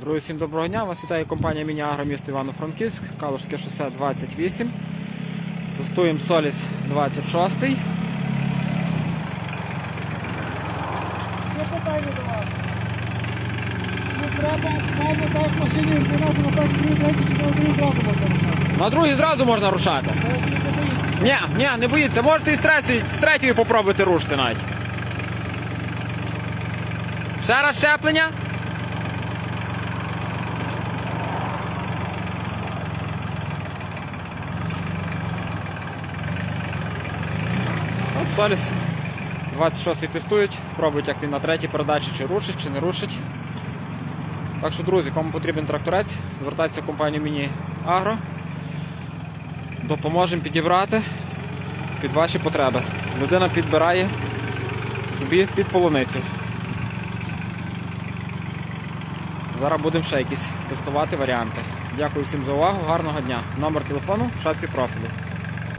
Друзі, всім доброго дня. Вас вітає компанія Мініагро місто Івано-Франківськ, Калушське шосе 28. Тестуємо Соліс 26. Є питання до вас. Не треба, треба так в машині інтернету на перший другий, третій, четвертий, зразу можна рушати. На другий зразу можна рушати. Боїться. Ні, ні, не боїться. Можете і з третьої, з третьої попробувати рушити навіть. Ще раз щеплення. Соліс 26 тестують, пробують, як він на третій передачі, чи рушить, чи не рушить. Так що, друзі, кому потрібен тракторець, звертайтеся в компанію Міні Агро. Допоможемо підібрати під ваші потреби. Людина підбирає собі під полуницю. Зараз будемо ще якісь тестувати варіанти. Дякую всім за увагу, гарного дня. Номер телефону в шапці профілю.